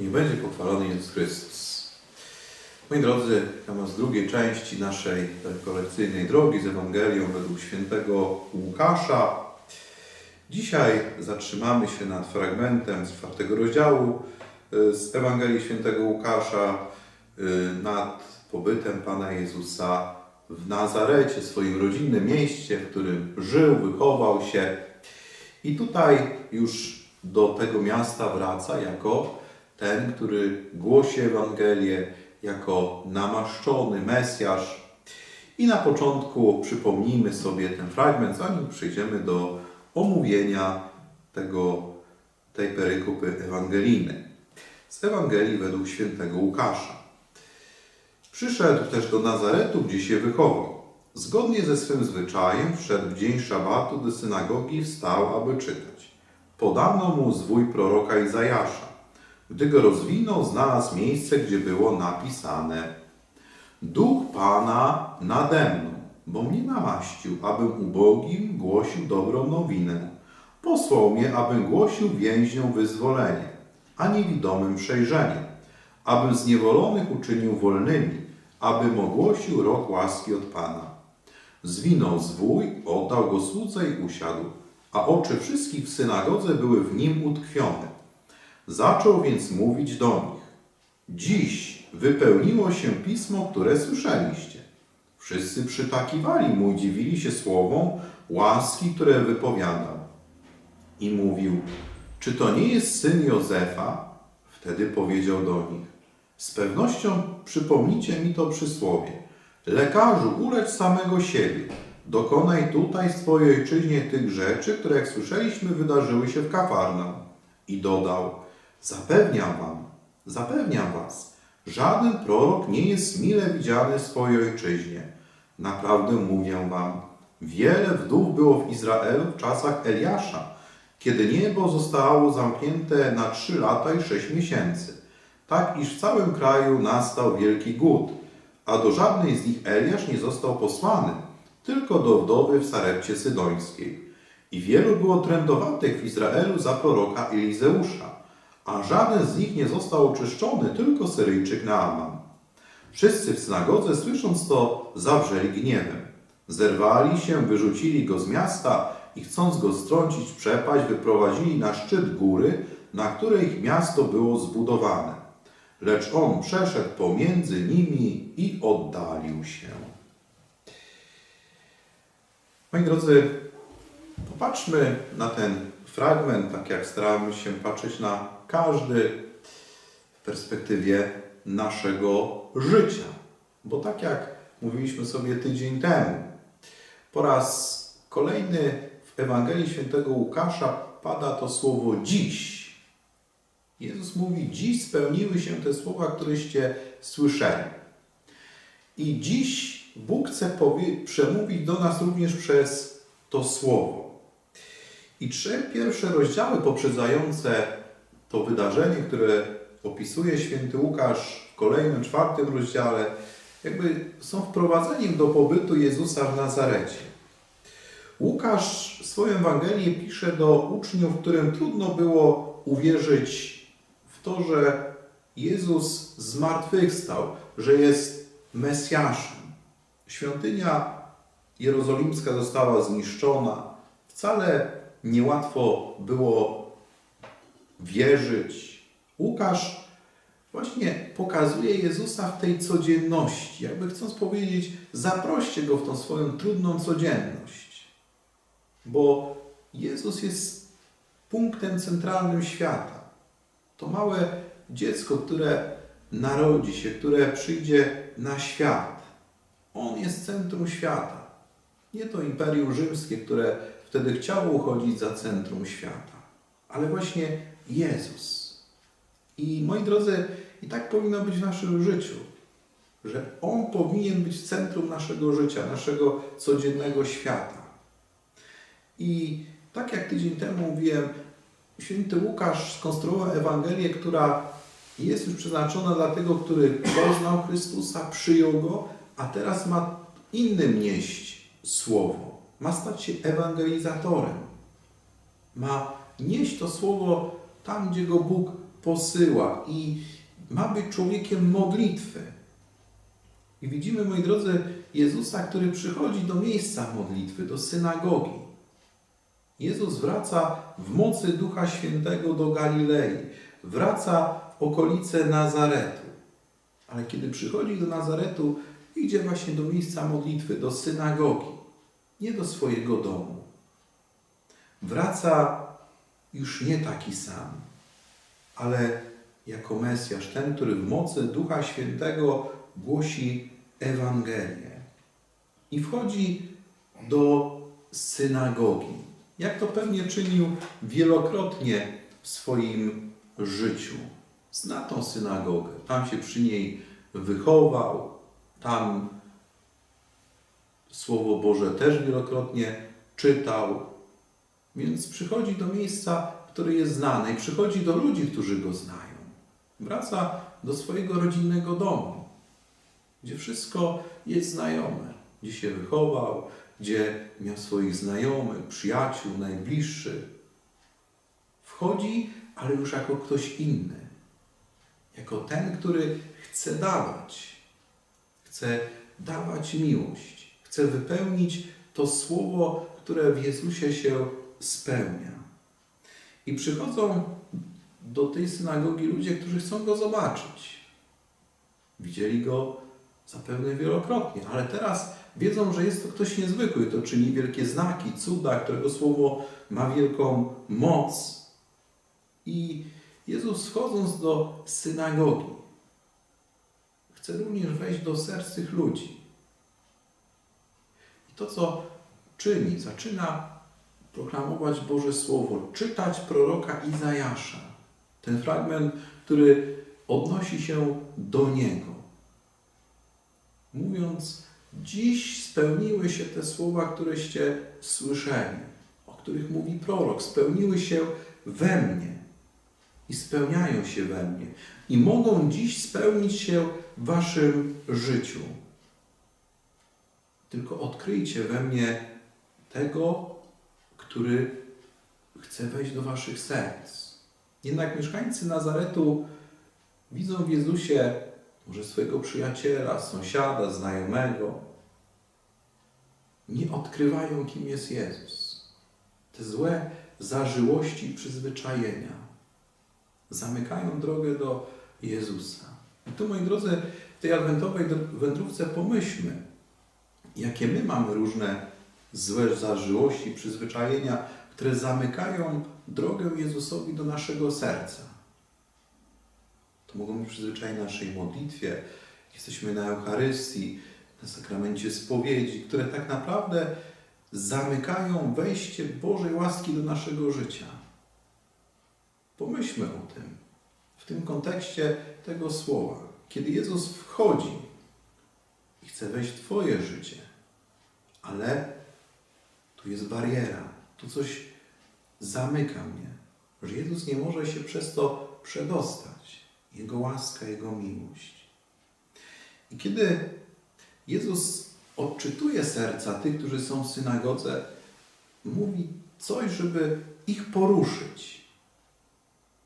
Niech będzie pochwalony Jezus Chrystus. Moi drodzy, temat z drugiej części naszej rekolekcyjnej drogi z Ewangelią według świętego Łukasza. Dzisiaj zatrzymamy się nad fragmentem z czwartego rozdziału y, z Ewangelii świętego Łukasza, y, nad pobytem Pana Jezusa w Nazarecie, swoim rodzinnym mieście, w którym żył, wychował się. I tutaj już do tego miasta wraca jako ten, który głosi Ewangelię, jako namaszczony Mesjasz. I na początku przypomnijmy sobie ten fragment, zanim przejdziemy do omówienia tego, tej perykopy ewangelijnej. Z Ewangelii według świętego Łukasza. Przyszedł też do Nazaretu, gdzie się wychował. Zgodnie ze swym zwyczajem wszedł w dzień szabatu do synagogi i wstał, aby czytać. Podano mu zwój proroka Izajasza. Gdy go rozwinął, znalazł miejsce, gdzie było napisane Duch Pana nade mną, bo mnie namaścił, abym ubogim głosił dobrą nowinę. Posłał mnie, abym głosił więźniom wyzwolenie, a niewidomym przejrzenie, abym zniewolonych uczynił wolnymi, abym ogłosił rok łaski od Pana. Zwinął zwój, oddał go słudze i usiadł, a oczy wszystkich w synagodze były w nim utkwione. Zaczął więc mówić do nich. Dziś wypełniło się pismo, które słyszeliście. Wszyscy przytakiwali mu i dziwili się słowom łaski, które wypowiadał. I mówił, czy to nie jest syn Józefa? Wtedy powiedział do nich, z pewnością przypomnijcie mi to przysłowie. Lekarzu, ulecz samego siebie. Dokonaj tutaj swojej ojczyźnie tych rzeczy, które jak słyszeliśmy wydarzyły się w Kafarnaum. I dodał, zapewniam wam, zapewniam was, żaden prorok nie jest mile widziany w swojej ojczyźnie. Naprawdę mówię wam, wiele wdów było w Izraelu w czasach Eliasza, kiedy niebo zostało zamknięte na trzy lata i sześć miesięcy, tak iż w całym kraju nastał wielki głód, a do żadnej z nich Eliasz nie został posłany, tylko do wdowy w Sarepcie Sydońskiej. I wielu było trędowatych w Izraelu za proroka Elizeusza, a żaden z nich nie został oczyszczony, tylko Syryjczyk Naaman. Wszyscy w synagodze, słysząc to, zawrzeli gniewem. Zerwali się, wyrzucili go z miasta i chcąc go strącić w przepaść, wyprowadzili na szczyt góry, na której ich miasto było zbudowane. Lecz on przeszedł pomiędzy nimi i oddalił się. Moi drodzy, popatrzmy na ten fragment, tak jak staramy się patrzeć na każdy w perspektywie naszego życia. Bo tak jak mówiliśmy sobie tydzień temu, po raz kolejny w Ewangelii Świętego Łukasza pada to słowo dziś. Jezus mówi, dziś spełniły się te słowa, któreście słyszeli. I dziś Bóg chce przemówić do nas również przez to słowo. I trzy pierwsze rozdziały poprzedzające to wydarzenie, które opisuje święty Łukasz w kolejnym, czwartym rozdziale, jakby są wprowadzeniem do pobytu Jezusa w Nazarecie. Łukasz swoją Ewangelię pisze do uczniów, którym trudno było uwierzyć w to, że Jezus zmartwychwstał, że jest Mesjaszem. Świątynia jerozolimska została zniszczona. Wcale niełatwo było wierzyć. Łukasz właśnie pokazuje Jezusa w tej codzienności. Jakby chcąc powiedzieć, zaproście go w tą swoją trudną codzienność. Bo Jezus jest punktem centralnym świata. To małe dziecko, które narodzi się, które przyjdzie na świat. On jest centrum świata. Nie to Imperium Rzymskie, które wtedy chciało uchodzić za centrum świata, ale właśnie Jezus. I moi drodzy, i tak powinno być w naszym życiu, że On powinien być centrum naszego życia, naszego codziennego świata. I tak jak tydzień temu mówiłem, święty Łukasz skonstruował Ewangelię, która jest już przeznaczona dla tego, który poznał Chrystusa, przyjął Go, a teraz ma innym nieść Słowo. Ma stać się ewangelizatorem. Ma nieść to Słowo tam, gdzie Go Bóg posyła i ma być człowiekiem modlitwy. I widzimy, moi drodzy, Jezusa, który przychodzi do miejsca modlitwy, do synagogi. Jezus wraca w mocy Ducha Świętego do Galilei, wraca w okolice Nazaretu. Ale kiedy przychodzi do Nazaretu, idzie właśnie do miejsca modlitwy, do synagogi, nie do swojego domu. Wraca już nie taki sam, ale jako Mesjasz, ten, który w mocy Ducha Świętego głosi Ewangelię. I wchodzi do synagogi, jak to pewnie czynił wielokrotnie w swoim życiu. Zna tą synagogę, tam się przy niej wychował, tam Słowo Boże też wielokrotnie czytał, więc przychodzi do miejsca, które jest znane i przychodzi do ludzi, którzy go znają. Wraca do swojego rodzinnego domu, gdzie wszystko jest znajome, gdzie się wychował, gdzie miał swoich znajomych, przyjaciół, najbliższych. Wchodzi, ale już jako ktoś inny, jako ten, który chce dawać, chce dawać miłość, chce wypełnić to słowo, które w Jezusie się spełnia. I przychodzą do tej synagogi ludzie, którzy chcą go zobaczyć. Widzieli go zapewne wielokrotnie, ale teraz wiedzą, że jest to ktoś niezwykły, to czyni wielkie znaki, cuda, którego słowo ma wielką moc. I Jezus wchodząc do synagogi, chce również wejść do serc tych ludzi. I to, co czyni, zaczyna proklamować Boże Słowo, czytać proroka Izajasza. Ten fragment, który odnosi się do niego. Mówiąc, dziś spełniły się te słowa, któreście słyszeli, o których mówi prorok, spełniły się we mnie i spełniają się we mnie i mogą dziś spełnić się w waszym życiu. Tylko odkryjcie we mnie tego, który chce wejść do waszych serc. Jednak mieszkańcy Nazaretu widzą w Jezusie może swojego przyjaciela, sąsiada, znajomego. Nie odkrywają, kim jest Jezus. Te złe zażyłości i przyzwyczajenia zamykają drogę do Jezusa. I tu, moi drodzy, w tej adwentowej wędrówce pomyślmy, jakie my mamy różne złe zażyłości, przyzwyczajenia, które zamykają drogę Jezusowi do naszego serca. To mogą być przyzwyczajenia naszej modlitwie, jesteśmy na Eucharystii, na sakramencie spowiedzi, które tak naprawdę zamykają wejście Bożej łaski do naszego życia. Pomyślmy o tym w tym kontekście tego słowa. Kiedy Jezus wchodzi i chce wejść w Twoje życie, ale tu jest bariera, tu coś zamyka mnie, że Jezus nie może się przez to przedostać. Jego łaska, Jego miłość. I kiedy Jezus odczytuje serca tych, którzy są w synagodze, mówi coś, żeby ich poruszyć.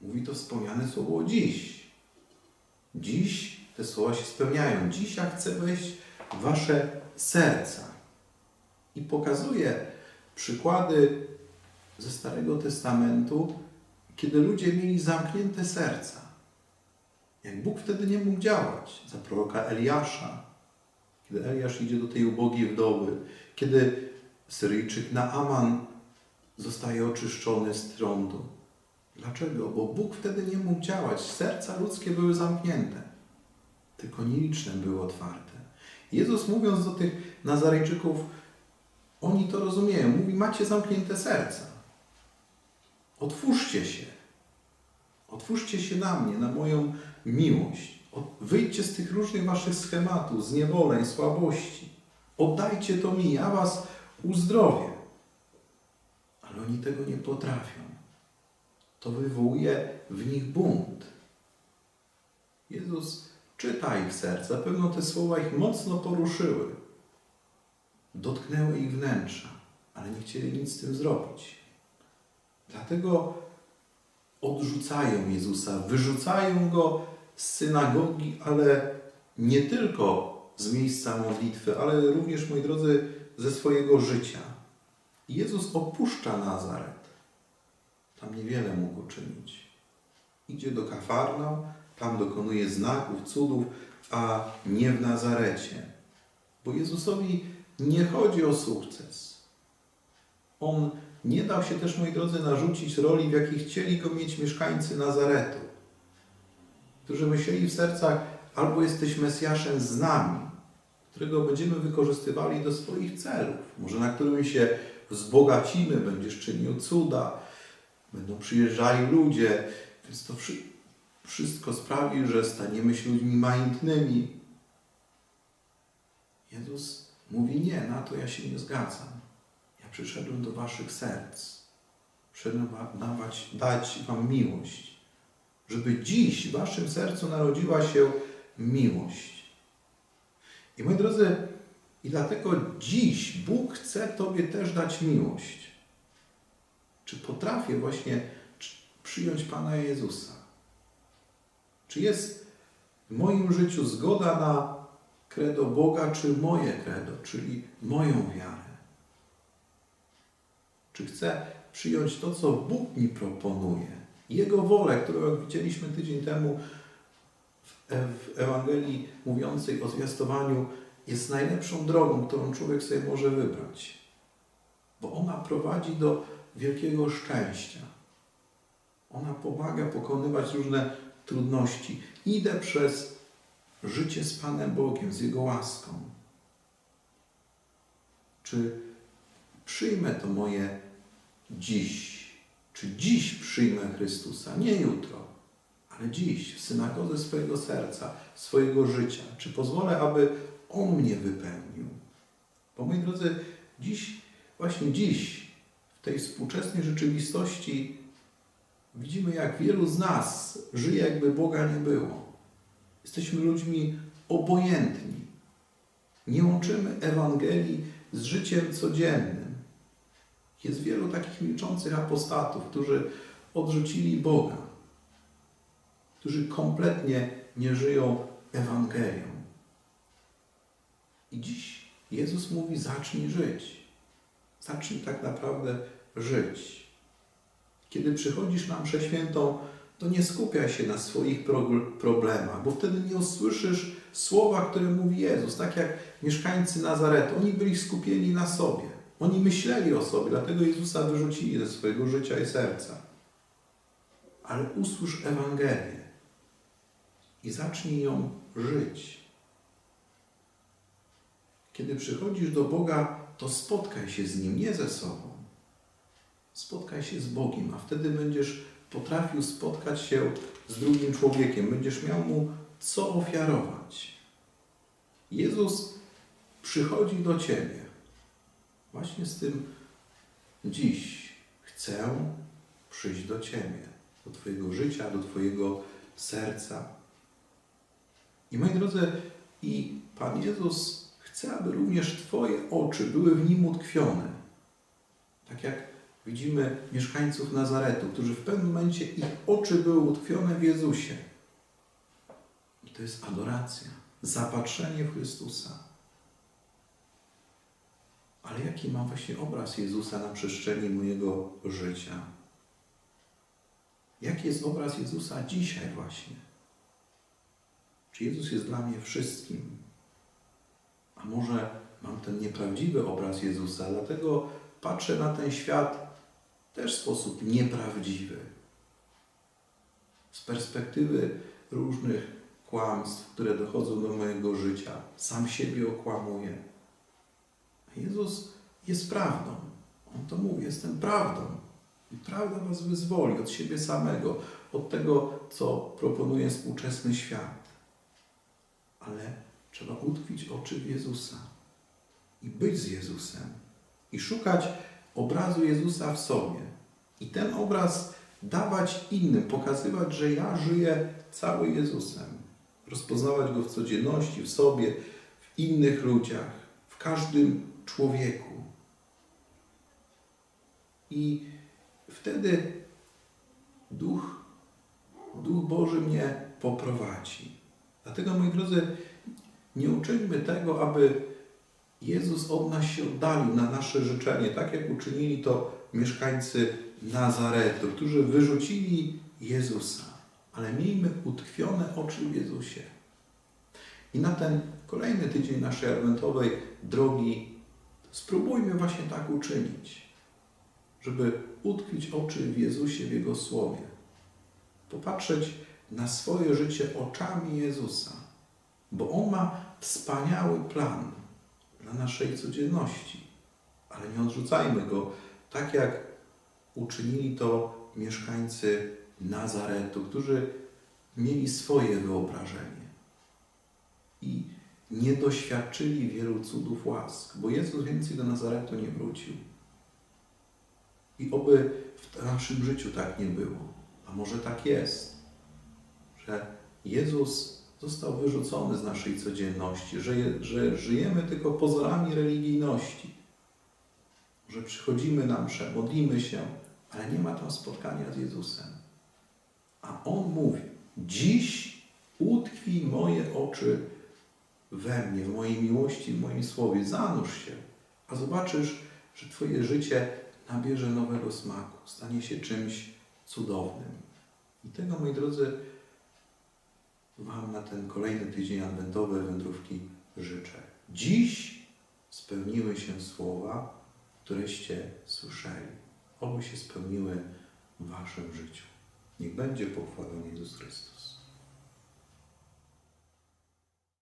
Mówi to wspomniane słowo dziś. Dziś te słowa się spełniają. Dziś ja chcę wejść w wasze serca. I pokazuje przykłady ze Starego Testamentu, kiedy ludzie mieli zamknięte serca. Jak Bóg wtedy nie mógł działać. Za proroka Eliasza, kiedy Eliasz idzie do tej ubogiej wdowy, kiedy Syryjczyk Naaman zostaje oczyszczony z trądu. Dlaczego? Bo Bóg wtedy nie mógł działać. Serca ludzkie były zamknięte, tylko nieliczne były otwarte. Jezus mówiąc do tych Nazarejczyków, oni to rozumieją. Mówi, macie zamknięte serca. Otwórzcie się. Otwórzcie się na mnie, na moją miłość. Wyjdźcie z tych różnych waszych schematów, zniewoleń, słabości. Oddajcie to mi, ja was uzdrowię. Ale oni tego nie potrafią. To wywołuje w nich bunt. Jezus czyta ich serca. Pewno te słowa ich mocno poruszyły dotknęły ich wnętrza, ale nie chcieli nic z tym zrobić. Dlatego odrzucają Jezusa, wyrzucają Go z synagogi, ale nie tylko z miejsca modlitwy, ale również, moi drodzy, ze swojego życia. Jezus opuszcza Nazaret. Tam niewiele mógł uczynić. Idzie do Kafarnaum, tam dokonuje znaków, cudów, a nie w Nazarecie. Bo Jezusowi nie chodzi o sukces. On nie dał się też, moi drodzy, narzucić roli, w jakiej chcieli go mieć mieszkańcy Nazaretu, którzy myśleli w sercach, albo jesteś Mesjaszem z nami, którego będziemy wykorzystywali do swoich celów, może na którym się wzbogacimy, będziesz czynił cuda, będą przyjeżdżali ludzie, więc to wszystko sprawi, że staniemy się ludźmi majątnymi. Jezus mówi nie, na to ja się nie zgadzam. Ja przyszedłem do waszych serc. Przyszedłem dawać, dać wam miłość. Żeby dziś w waszym sercu narodziła się miłość. I moi drodzy, i dlatego dziś Bóg chce Tobie też dać miłość. Czy potrafię właśnie przyjąć Pana Jezusa? Czy jest w moim życiu zgoda na kredo Boga, czy moje kredo, czyli moją wiarę? Czy chcę przyjąć to, co Bóg mi proponuje? Jego wolę, którą jak widzieliśmy tydzień temu w Ewangelii mówiącej o zwiastowaniu, jest najlepszą drogą, którą człowiek sobie może wybrać. Bo ona prowadzi do wielkiego szczęścia. Ona pomaga pokonywać różne trudności. Idę przez życie z Panem Bogiem, z Jego łaską. Czy przyjmę to moje dziś? Czy dziś przyjmę Chrystusa? Nie jutro, ale dziś, w synagodze swojego serca, swojego życia. Czy pozwolę, aby On mnie wypełnił? Bo moi drodzy, dziś, właśnie dziś, w tej współczesnej rzeczywistości, widzimy, jak wielu z nas żyje, jakby Boga nie było. Jesteśmy ludźmi obojętni. Nie łączymy Ewangelii z życiem codziennym. Jest wielu takich milczących apostatów, którzy odrzucili Boga, którzy kompletnie nie żyją Ewangelią. I dziś Jezus mówi: zacznij żyć. Zacznij tak naprawdę żyć. Kiedy przychodzisz na mszę świętą, to nie skupiaj się na swoich problemach, bo wtedy nie usłyszysz słowa, które mówi Jezus. Tak jak mieszkańcy Nazaretu, oni byli skupieni na sobie. Oni myśleli o sobie, dlatego Jezusa wyrzucili ze swojego życia i serca. Ale usłysz Ewangelię i zacznij ją żyć. Kiedy przychodzisz do Boga, to spotkaj się z Nim, nie ze sobą. Spotkaj się z Bogiem, a wtedy będziesz potrafił spotkać się z drugim człowiekiem, będziesz miał mu co ofiarować. Jezus przychodzi do Ciebie właśnie z tym dziś. Chcę przyjść do Ciebie, do Twojego życia, do Twojego serca. I moi drodzy, i Pan Jezus chce, aby również Twoje oczy były w Nim utkwione. Tak jak widzimy mieszkańców Nazaretu, którzy w pewnym momencie ich oczy były utkwione w Jezusie. I to jest adoracja, zapatrzenie w Chrystusa. Ale jaki ma właśnie obraz Jezusa na przestrzeni mojego życia? Jaki jest obraz Jezusa dzisiaj właśnie? Czy Jezus jest dla mnie wszystkim? A może mam ten nieprawdziwy obraz Jezusa, dlatego patrzę na ten świat też w sposób nieprawdziwy. Z perspektywy różnych kłamstw, które dochodzą do mojego życia, sam siebie okłamuję. Jezus jest prawdą. On to mówi, jestem prawdą. I prawda was wyzwoli od siebie samego, od tego, co proponuje współczesny świat. Ale trzeba utkwić oczy w Jezusa i być z Jezusem i szukać obrazu Jezusa w sobie. I ten obraz dawać innym, pokazywać, że ja żyję cały Jezusem. Rozpoznawać go w codzienności, w sobie, w innych ludziach, w każdym człowieku. I wtedy Duch, Duch Boży mnie poprowadzi. Dlatego, moi drodzy, nie uczyńmy tego, aby Jezus od nas się oddalił na nasze życzenie, tak jak uczynili to mieszkańcy Nazaretu, którzy wyrzucili Jezusa. Ale miejmy utkwione oczy w Jezusie. I na ten kolejny tydzień naszej adwentowej drogi spróbujmy właśnie tak uczynić, żeby utkwić oczy w Jezusie, w Jego Słowie. Popatrzeć na swoje życie oczami Jezusa, bo On ma wspaniały plan dla naszej codzienności. Ale nie odrzucajmy Go, tak jak uczynili to mieszkańcy Nazaretu, którzy mieli swoje wyobrażenie i nie doświadczyli wielu cudów łask, bo Jezus więcej do Nazaretu nie wrócił. I oby w naszym życiu tak nie było, a może tak jest, że Jezus został wyrzucony z naszej codzienności, że, że żyjemy tylko pozorami religijności, że przychodzimy na mszę, modlimy się, ale nie ma tam spotkania z Jezusem. A On mówi, dziś utkwi moje oczy we mnie, w mojej miłości, w moim słowie. Zanurz się, a zobaczysz, że Twoje życie nabierze nowego smaku, stanie się czymś cudownym. I tego, moi drodzy, Wam na ten kolejny tydzień adwentowy wędrówki życzę. Dziś spełniły się słowa, któreście słyszeli. Oby się spełniły w Waszym życiu. Niech będzie pochwalony Jezus Chrystus.